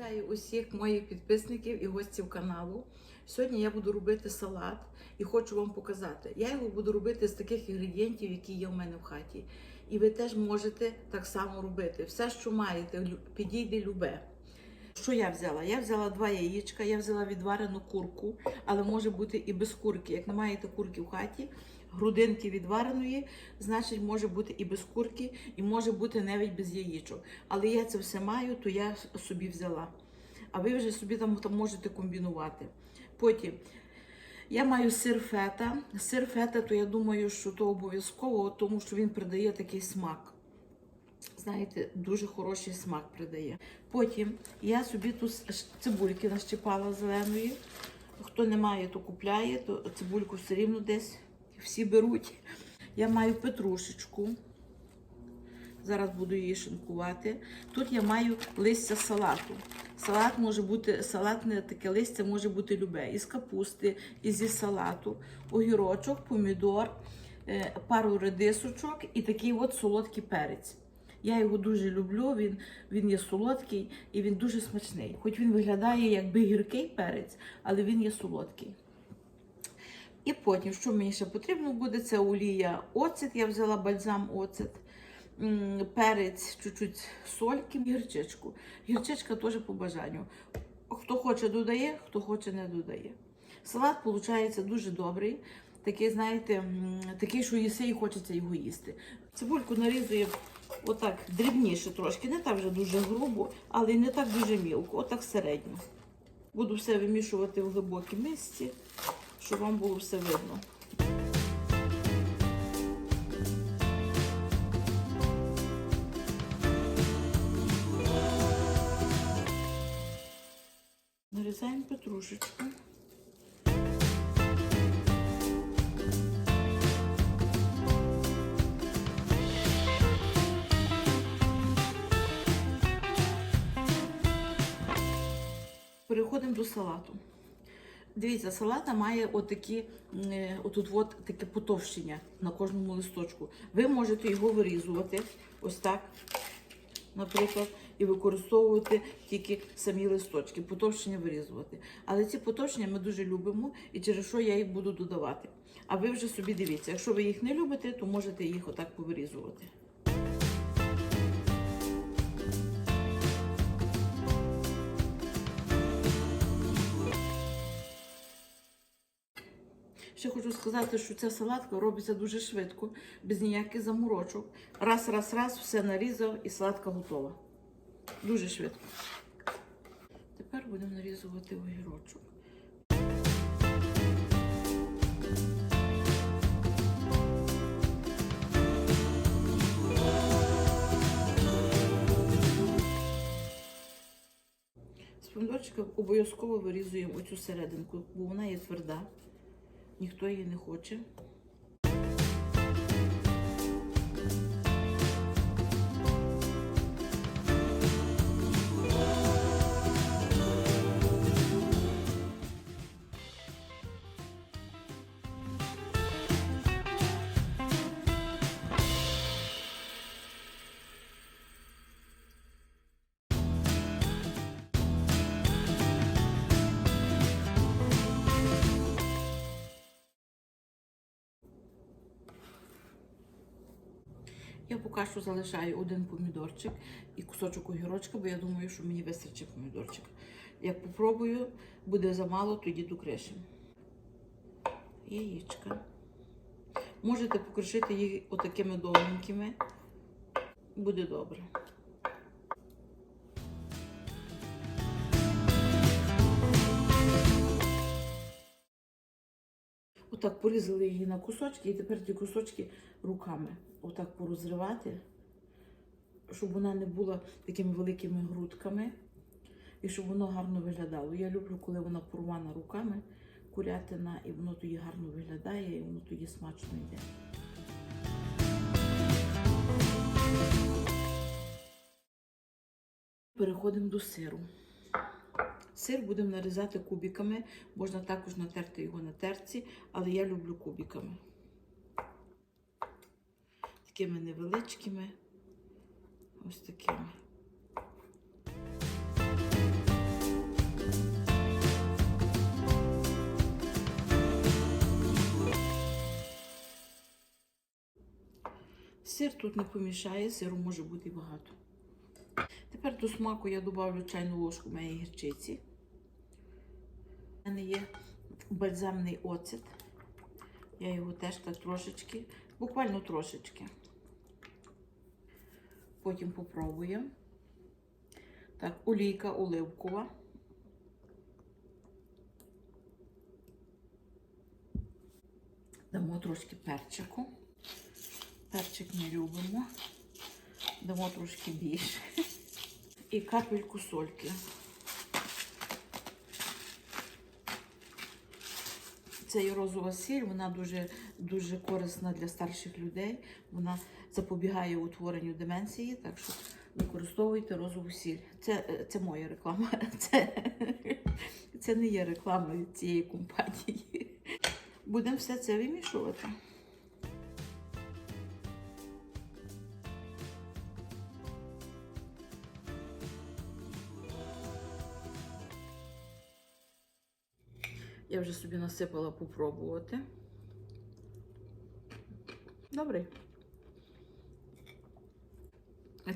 Вітаю усіх моїх підписників і гостів каналу. Сьогодні я буду робити салат і хочу вам показати. Я його буду робити з таких інгредієнтів, які є в мене в хаті. І ви теж можете так само робити. Все, що маєте, підійде любе. Що я взяла? Я взяла два яєчка, я взяла відварену курку, але може бути і без курки. Як не маєте курки в хаті, грудинки відвареної, значить може бути і без курки, і може бути навіть без яєчок. Але я це все маю, то я собі взяла. А ви вже собі там, там можете комбінувати. Потім я маю сир фета. Сир фета, то я думаю, що то обов'язково, тому що він придає такий смак. Знаєте, дуже хороший смак придає. Потім я собі тут цибульки нащипала зеленої. Хто не має, то купляє, то цибульку все рівно десь всі беруть. Я маю петрушечку. Зараз буду її шинкувати. Тут я маю листя салату. Салат може бути, салатне таке листя може бути любе. Із капусти, і зі салату, огірочок, помідор, е, пару редисочок і такий от солодкий перець. Я його дуже люблю, він, він є солодкий і він дуже смачний. Хоч він виглядає якби гіркий перець, але він є солодкий. І потім, що мені ще потрібно буде, це олія оцет. Я взяла бальзам оцет, перець, чуть-чуть сольки, гірчичку. Гірчичка теж по бажанню. Хто хоче, додає, хто хоче, не додає. Салат виходить дуже добрий. Такий, знаєте, такий, що їси і хочеться його їсти. Цибульку нарізуємо отак дрібніше трошки, не так вже дуже грубо, але й не так дуже мілко, отак середньо. Буду все вимішувати в глибокій мисці, щоб вам було все видно. Нарізаємо петрушечку. Переходимо до салату. Дивіться, салата має отакі, е, отут от таке потовщення на кожному листочку. Ви можете його вирізувати ось так, наприклад, і використовувати тільки самі листочки, потовщення вирізувати. Але ці потовщення ми дуже любимо і через що я їх буду додавати. А ви вже собі дивіться, якщо ви їх не любите, то можете їх отак повирізувати. Ще хочу сказати, що ця салатка робиться дуже швидко, без ніяких заморочок. Раз, раз, раз, все нарізав і салатка готова. Дуже швидко. Тепер будемо нарізувати огірочок. З помідорчика обов'язково вирізуємо оцю серединку, бо вона є тверда. Ніхто її не хоче. Я поки що залишаю один помідорчик і кусочок огірочка, бо я думаю, що мені вистачить помідорчик. Як попробую, буде замало, тоді докришимо. Яєчка. Можете покришити їх отакими довгенькими. Буде добре. Отак порізали її на кусочки, і тепер ті кусочки руками отак порозривати, щоб вона не була такими великими грудками і щоб воно гарно виглядало. Я люблю, коли вона порвана руками, курятина, і воно тоді гарно виглядає, і воно тоді смачно йде. Переходимо до сиру. Сир будемо нарізати кубиками, можна також натерти його на терці, але я люблю кубиками. Такими невеличкими, ось такими. Сир тут не помішає, сиру може бути багато. Тепер до смаку я додавлю чайну ложку моєї гірчиці. У мене є бальзамний оцет. Я його теж так трошечки, буквально трошечки. Потім попробуємо. Так, олійка оливкова. Дамо трошки перчику. Перчик ми любимо. Дамо трошки більше. І капельку сольки. Це є розова сіль, вона дуже, дуже корисна для старших людей. Вона запобігає утворенню деменції, так що використовуйте розову сіль. Це, це моя реклама. Це, це не є рекламою цієї компанії. Будемо все це вимішувати. Я вже собі насипала попробувати. Добрий.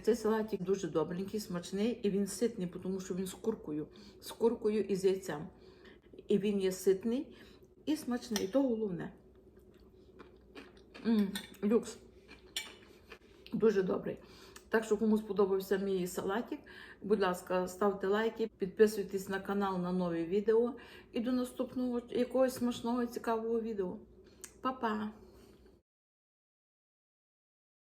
Цей салатик дуже добренький, смачний і він ситний, тому що він з куркою, з куркою і з яйцем. І він є ситний і смачний, і то головне. М, люкс. Дуже добрий. Так що, кому сподобався мій салатик, будь ласка, ставте лайки, підписуйтесь на канал на нові відео і до наступного якогось смачного цікавого відео. Па-па!